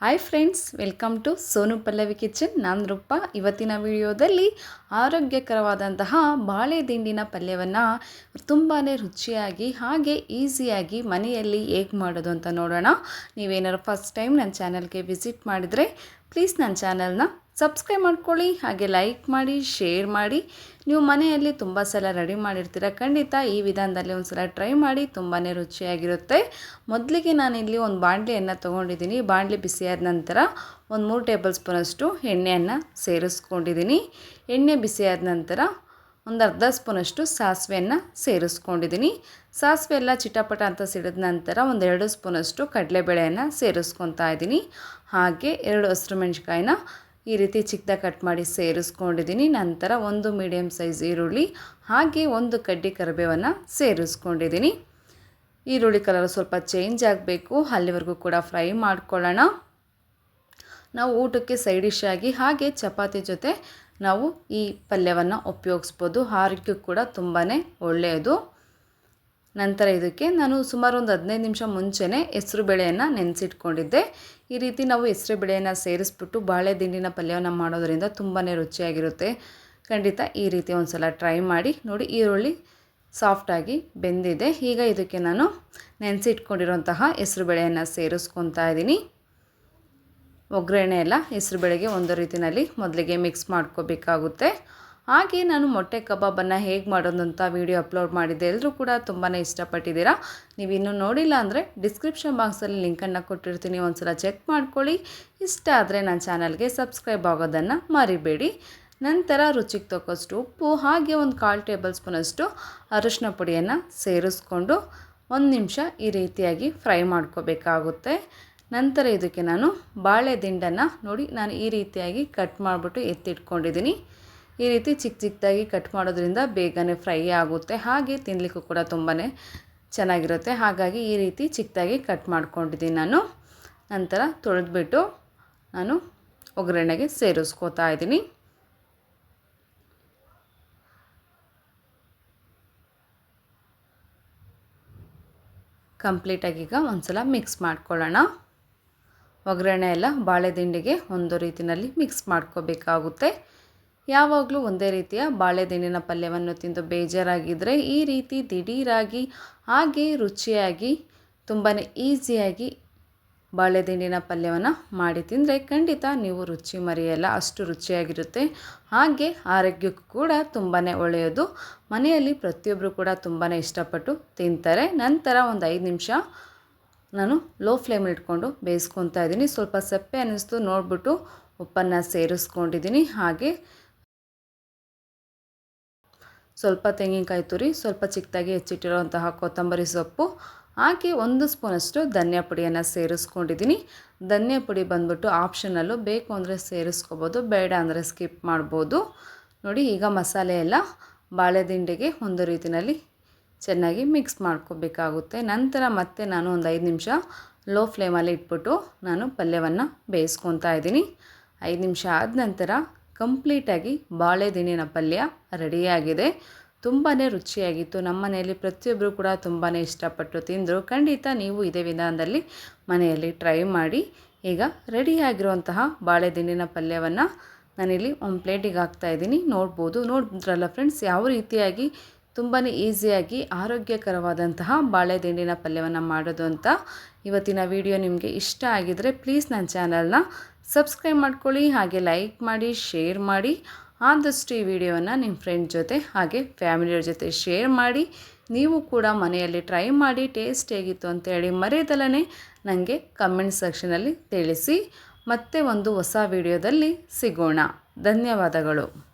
Hi friends welcome to Sonu Pallavi kitchen ನಾನು ರೂಪ. ಇವತ್ತಿನ ವಿಡಿಯೋದಲ್ಲಿ ಆರೋಗ್ಯಕರವಾದಂತಹ ಬಾಳೆ ದಿಂಡಿನ ಪಲ್ಯವನ್ನು ತುಂಬಾ ರುಚಿಯಾಗಿ ಹಾಗೆ ಈಸಿಯಾಗಿ ಮನೆಯಲ್ಲಿ ಹೇಗೆ ಮಾಡೋದು ಅಂತ ನೋಡೋಣ. ನೀವೇನಾದ್ರು ಫಸ್ಟ್ ಟೈಮ್ ನನ್ನ ಚಾನಲ್ಗೆ ವಿಸಿಟ್ ಮಾಡಿದರೆ ಪ್ಲೀಸ್ ನನ್ನ ಚಾನಲ್ನ ಸಬ್ಸ್ಕ್ರೈಬ್ ಮಾಡ್ಕೊಳ್ಳಿ, ಹಾಗೆ ಲೈಕ್ ಮಾಡಿ, ಶೇರ್ ಮಾಡಿ. ನೀವು ಮನೆಯಲ್ಲಿ ತುಂಬ ಸಲ ರೆಡಿ ಮಾಡಿರ್ತೀರ, ಖಂಡಿತ ಈ ವಿಧಾನದಲ್ಲಿ ಒಂದು ಸಲ ಟ್ರೈ ಮಾಡಿ ತುಂಬಾ ರುಚಿಯಾಗಿರುತ್ತೆ. ಮೊದಲಿಗೆ ನಾನಿಲ್ಲಿ ಒಂದು ಬಾಣಲಿಯನ್ನು ತೊಗೊಂಡಿದ್ದೀನಿ. ಬಾಂಡ್ಲಿ ಬಿಸಿಯಾದ ನಂತರ ಒಂದು ಮೂರು ಟೇಬಲ್ ಸ್ಪೂನಷ್ಟು ಎಣ್ಣೆಯನ್ನು ಸೇರಿಸ್ಕೊಂಡಿದ್ದೀನಿ. ಎಣ್ಣೆ ಬಿಸಿಯಾದ ನಂತರ ಒಂದು ಅರ್ಧ ಸ್ಪೂನಷ್ಟು ಸಾಸಿವೆಯನ್ನು ಸೇರಿಸ್ಕೊಂಡಿದ್ದೀನಿ. ಸಾಸಿವೆ ಎಲ್ಲ ಚಿಟಪಟ ಅಂತ ಸಿಡಿದ ನಂತರ ಒಂದು ಎರಡು ಸ್ಪೂನಷ್ಟು ಕಡಲೆಬೇಳೆಯನ್ನು ಸೇರಿಸ್ಕೊತಾ ಇದ್ದೀನಿ. ಹಾಗೆ ಎರಡು ಹಸಿರು ಮೆಣಸಿಕಾಯಿನ ಈ ರೀತಿ ಚಿಕ್ಕದಾಗಿ ಕಟ್ ಮಾಡಿ ಸೇರಿಸ್ಕೊಂಡಿದ್ದೀನಿ. ನಂತರ ಒಂದು ಮೀಡಿಯಮ್ ಸೈಜ್ ಈರುಳ್ಳಿ, ಹಾಗೆ ಒಂದು ಕಡ್ಡಿ ಕರಿಬೇವನ್ನು ಸೇರಿಸ್ಕೊಂಡಿದ್ದೀನಿ. ಈರುಳ್ಳಿ ಕಲರ್ ಸ್ವಲ್ಪ ಚೇಂಜ್ ಆಗಬೇಕು. ಅಲ್ಲಿವರೆಗೂ ಕೂಡ ಫ್ರೈ ಮಾಡ್ಕೊಳ್ಳೋಣ. ನಾವು ಊಟಕ್ಕೆ ಸೈಡ್ ಡಿಶ್ ಆಗಿ, ಹಾಗೆ ಚಪಾತಿ ಜೊತೆ ನಾವು ಈ ಪಲ್ಯವನ್ನು ಉಪಯೋಗಿಸ್ಬೋದು. ಆರೋಗ್ಯಕ್ಕೂ ಕೂಡ ತುಂಬಾ ಒಳ್ಳೆಯದು. ನಂತರ ಇದಕ್ಕೆ ನಾನು ಸುಮಾರು ಒಂದು ಹದಿನೈದು ನಿಮಿಷ ಮುಂಚೆನೇ ಹೆಸರು ಬೇಳೆಯನ್ನು ನೆನೆಸಿಟ್ಕೊಂಡಿದ್ದೆ. ಈ ರೀತಿ ನಾವು ಹೆಸರು ಬೇಳೆಯನ್ನು ಸೇರಿಸ್ಬಿಟ್ಟು ಬಾಳೆ ದಿಂಡಿನ ಪಲ್ಯವನ್ನು ಮಾಡೋದರಿಂದ ತುಂಬಾ ರುಚಿಯಾಗಿರುತ್ತೆ. ಖಂಡಿತ ಈ ರೀತಿ ಒಂದು ಸಲ ಟ್ರೈ ಮಾಡಿ ನೋಡಿ, ಈರುಳ್ಳಿ ಸಾಫ್ಟಾಗಿ ಬೆಂದಿದೆ. ಈಗ ಇದಕ್ಕೆ ನಾನು ನೆನೆಸಿಟ್ಕೊಂಡಿರುವಂತಹ ಹೆಸರು ಬೇಳೆಯನ್ನು ಸೇರಿಸ್ಕೊತಾ ಇದ್ದೀನಿ. ಒಗ್ಗರಣೆ ಎಲ್ಲ ಹೆಸರು ಬೇಳೆಗೆ ಒಂದು ರೀತಿಯಲ್ಲಿ ಮೊದಲಿಗೆ ಮಿಕ್ಸ್ ಮಾಡ್ಕೋಬೇಕಾಗುತ್ತೆ. ಹಾಗೆ ನಾನು ಮೊಟ್ಟೆ ಕಬಾಬನ್ನು ಹೇಗೆ ಮಾಡೋದು ಅಂತ ವೀಡಿಯೋ ಅಪ್ಲೋಡ್ ಮಾಡಿದ್ದೆ. ಎಲ್ಲರೂ ಕೂಡ ತುಂಬಾ ಇಷ್ಟಪಟ್ಟಿದ್ದೀರಾ? ನೀವು ಇನ್ನೂ ನೋಡಿಲ್ಲ ಅಂದರೆ ಡಿಸ್ಕ್ರಿಪ್ಷನ್ ಬಾಕ್ಸಲ್ಲಿ ಲಿಂಕನ್ನು ಕೊಟ್ಟಿರ್ತೀನಿ. ಒಂದು ಸಲ ಚೆಕ್ ಮಾಡ್ಕೊಳ್ಳಿ. ಇಷ್ಟ ಆದರೆ ನನ್ನ ಚಾನಲ್ಗೆ ಸಬ್ಸ್ಕ್ರೈಬ್ ಆಗೋದನ್ನು ಮರಿಬೇಡಿ. ನಂತರ ರುಚಿಗೆ ತಕ್ಕಷ್ಟು ಉಪ್ಪು, ಹಾಗೆ ಒಂದು ಕಾಲು ಟೇಬಲ್ ಸ್ಪೂನಷ್ಟು ಅರಿಶಿನ ಪುಡಿಯನ್ನು ಸೇರಿಸ್ಕೊಂಡು ಒಂದು ನಿಮಿಷ ಈ ರೀತಿಯಾಗಿ ಫ್ರೈ ಮಾಡ್ಕೋಬೇಕಾಗುತ್ತೆ. ನಂತರ ಇದಕ್ಕೆ ನಾನು ಬಾಳೆ ದಿಂಡನ್ನು ನೋಡಿ ನಾನು ಈ ರೀತಿಯಾಗಿ ಕಟ್ ಮಾಡಿಬಿಟ್ಟು ಎತ್ತಿಟ್ಕೊಂಡಿದ್ದೀನಿ. ಈ ರೀತಿ ಚಿಕ್ಕ ಚಿಕ್ಕದಾಗಿ ಕಟ್ ಮಾಡೋದ್ರಿಂದ ಬೇಗನೆ ಫ್ರೈ ಆಗುತ್ತೆ. ಹಾಗೆ ತಿನ್ನಲಿಕ್ಕೂ ಕೂಡ ತುಂಬಾ ಚೆನ್ನಾಗಿರುತ್ತೆ. ಹಾಗಾಗಿ ಈ ರೀತಿ ಚಿಕ್ಕದಾಗಿ ಕಟ್ ಮಾಡ್ಕೊಂಡಿದ್ದೀನಿ ನಾನು. ನಂತರ ತೊಳೆದ್ಬಿಟ್ಟು ನಾನು ಒಗ್ಗರಣೆಗೆ ಸೇರಿಸ್ಕೋತಾ ಇದ್ದೀನಿ. ಕಂಪ್ಲೀಟಾಗಿ ಈಗ ಒಂದು ಸಲ ಮಿಕ್ಸ್ ಮಾಡ್ಕೊಳ್ಳೋಣ. ಒಗ್ಗರಣೆ ಎಲ್ಲ ಬಾಳೆದಿಂಡಿಗೆ ಒಂದು ರೀತಿಯಲ್ಲಿ ಮಿಕ್ಸ್ ಮಾಡ್ಕೋಬೇಕಾಗುತ್ತೆ. ಯಾವಾಗಲೂ ಒಂದೇ ರೀತಿಯ ಬಾಳೆದೆಣ್ಣಿನ ಪಲ್ಯವನ್ನು ತಿಂದು ಬೇಜಾರಾಗಿದ್ದರೆ ಈ ರೀತಿ ದಿಢೀರಾಗಿ, ಹಾಗೆ ರುಚಿಯಾಗಿ ತುಂಬಾ ಈಸಿಯಾಗಿ ಬಾಳೆದಿಂಡಿನ ಪಲ್ಯವನ್ನು ಮಾಡಿ ತಿಂದರೆ ಖಂಡಿತ ನೀವು ರುಚಿ ಮರೆಯಲ್ಲ, ಅಷ್ಟು ರುಚಿಯಾಗಿರುತ್ತೆ. ಹಾಗೆ ಆರೋಗ್ಯಕ್ಕೂ ಕೂಡ ತುಂಬಾ ಒಳ್ಳೆಯದು. ಮನೆಯಲ್ಲಿ ಪ್ರತಿಯೊಬ್ಬರು ಕೂಡ ತುಂಬಾ ಇಷ್ಟಪಟ್ಟು ತಿಂತಾರೆ. ನಂತರ ಒಂದು ಐದು ನಿಮಿಷ ನಾನು ಲೋ ಫ್ಲೇಮಲ್ಲಿ ಇಟ್ಕೊಂಡು ಬೇಯಿಸ್ಕೊತಾ ಇದ್ದೀನಿ. ಸ್ವಲ್ಪ ಸಪ್ಪೆ ಅನ್ನಿಸ್ತು ನೋಡಿಬಿಟ್ಟು ಉಪ್ಪನ್ನು ಸೇರಿಸ್ಕೊಂಡಿದ್ದೀನಿ. ಹಾಗೆ ಸ್ವಲ್ಪ ತೆಂಗಿನಕಾಯಿ ತುರಿ, ಸ್ವಲ್ಪ ಚಿಕ್ಕದಾಗಿ ಹೆಚ್ಚಿಟ್ಟಿರುವಂತಹ ಕೊತ್ತಂಬರಿ ಸೊಪ್ಪು ಹಾಕಿ ಒಂದು ಸ್ಪೂನಷ್ಟು ಧನಿಯಾ ಪುಡಿಯನ್ನು ಸೇರಿಸ್ಕೊಂಡಿದ್ದೀನಿ. ಧನಿಯಾ ಪುಡಿ ಬಂದ್ಬಿಟ್ಟು ಆಪ್ಷನಲ್ಲು ಬೇಕು ಅಂದರೆ ಸೇರಿಸ್ಕೋಬೋದು, ಬೇಡ ಅಂದರೆ ಸ್ಕಿಪ್ ಮಾಡ್ಬೋದು. ನೋಡಿ, ಈಗ ಮಸಾಲೆ ಎಲ್ಲ ಬಾಳೆದಿಂಡಿಗೆ ಒಂದು ರೀತಿಯಲ್ಲಿ ಚೆನ್ನಾಗಿ ಮಿಕ್ಸ್ ಮಾಡ್ಕೋಬೇಕಾಗುತ್ತೆ. ನಂತರ ಮತ್ತೆ ನಾನು ಒಂದು ಐದು ನಿಮಿಷ ಲೋ ಫ್ಲೇಮಲ್ಲಿ ಇಟ್ಬಿಟ್ಟು ನಾನು ಪಲ್ಯವನ್ನು ಬೇಯಿಸ್ಕೊತಾ ಇದ್ದೀನಿ. ಐದು ನಿಮಿಷ ಆದ ನಂತರ ಕಂಪ್ಲೀಟಾಗಿ ಬಾಳೆದಿನಿನ ಪಲ್ಯ ರೆಡಿಯಾಗಿದೆ. ತುಂಬಾ ರುಚಿಯಾಗಿತ್ತು. ನಮ್ಮ ಮನೆಯಲ್ಲಿ ಪ್ರತಿಯೊಬ್ಬರು ಕೂಡ ತುಂಬಾ ಇಷ್ಟಪಟ್ಟು ತಿಂದರು. ಖಂಡಿತ ನೀವು ಇದೇ ವಿಧಾನದಲ್ಲಿ ಮನೆಯಲ್ಲಿ ಟ್ರೈ ಮಾಡಿ. ಈಗ ರೆಡಿಯಾಗಿರುವಂತಹ ಬಾಳೆದಿನಿನ ಪಲ್ಯವನ್ನು ನಾನಿಲ್ಲಿ ಒಂದು ಪ್ಲೇಟಿಗೆ ಹಾಕ್ತಾಯಿದ್ದೀನಿ ನೋಡ್ಬೋದು. ನೋಡಿದ್ರಲ್ಲ ಫ್ರೆಂಡ್ಸ್, ಯಾವ ರೀತಿಯಾಗಿ ತುಂಬಾ ಈಸಿಯಾಗಿ ಆರೋಗ್ಯಕರವಾದಂತಹ ಬಾಳೆದಿಂಡಿನ ಪಲ್ಯವನ್ನು ಮಾಡೋದು ಅಂತ ಇವತ್ತಿನ ವಿಡಿಯೋ ನಿಮಗೆ ಇಷ್ಟ ಆಗಿದರೆ ಪ್ಲೀಸ್ ನನ್ನ ಚಾನಲ್ನ ಸಬ್ಸ್ಕ್ರೈಬ್ ಮಾಡ್ಕೊಳ್ಳಿ, ಹಾಗೆ ಲೈಕ್ ಮಾಡಿ, ಶೇರ್ ಮಾಡಿ. ಆದಷ್ಟು ಈ ವಿಡಿಯೋವನ್ನು ನಿಮ್ಮ ಫ್ರೆಂಡ್ ಜೊತೆ, ಹಾಗೆ ಫ್ಯಾಮಿಲಿಯವ್ರ ಜೊತೆ ಶೇರ್ ಮಾಡಿ. ನೀವು ಕೂಡ ಮನೆಯಲ್ಲಿ ಟ್ರೈ ಮಾಡಿ, ಟೇಸ್ಟ್ ಹೇಗಿತ್ತು ಅಂತೇಳಿ ಮರೆಯದಲ್ಲೇ ನನಗೆ ಕಮೆಂಟ್ ಸೆಕ್ಷನಲ್ಲಿ ತಿಳಿಸಿ. ಮತ್ತೆ ಒಂದು ಹೊಸ ವಿಡಿಯೋದಲ್ಲಿ ಸಿಗೋಣ. ಧನ್ಯವಾದಗಳು.